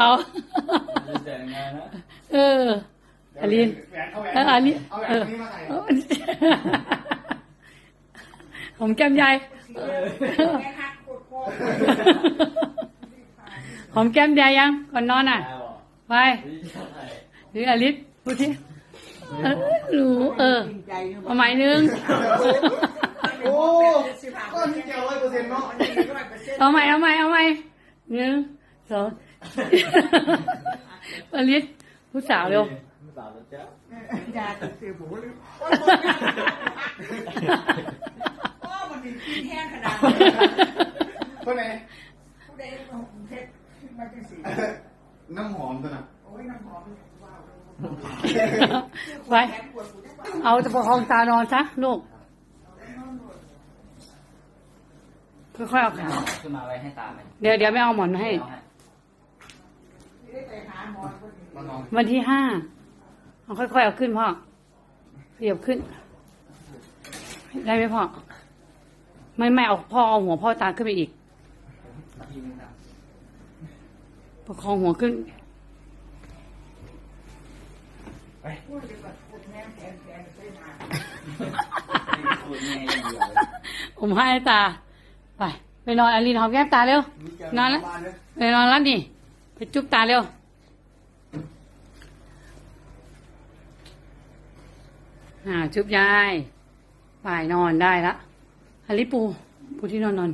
เอาจะแต่งงานแล้วเอออลินแหวนเอาแหวนเอออลินเอาแหวเอนอนี้มาใส่เออผมแก้มยายแม่ฮักกดโคหอมแก้มยายยังก่อนนอนอะเอาเหรอไปนี่จะไหนหรืออลิสพูดที่เออรู้เออจริงใจนะเอาใหม่หนึ่งโอ้ก้อนที่เจียวร้อยเปอร์เซ็นต์เนาะเอาใหม่เอาใหม่เอาใหม่หนึ่ง สองอลิสผู้สาวเร็วผู้สาวแล้วจ้ะยาติดเสียหูหรือโอ้มันมีกินแห้งขนาดคนไหนผู้ใดเพชรมันเป็นสีน้ำหอมตัวน่ะโอ้ยน้ำหอมว้าวไปเอาจะประคองตานอนซะลูกค่อยๆเอาขาขึ้นมาไว้ให้ตาไหมเดี๋ยวเดี๋ยวไม่เอาหมอนมาให้ วันที่ห้าเอาค่อยๆเอาขึ้นพ่อขยับขึ้น ได้ไหมพ่อ ไม่ไม่เอาพ่อเอาหัวพ่อตาขึ้นไปอีกทีนึงนะประคองหัวขึ้นพูดเลยแบบปวดแห้งแขนแขนไปหาพูดง่ายอย่างเดียวเลยผมให้ตา ไป ไปนอนอลินหอมแก้มตาเร็วนอนแล้วไปนอนแล้วนี่ ไปจุ๊บตาเร็ว อ่าจุ๊บยายไปนอนได้ละอลิปูปูที่นอนนอน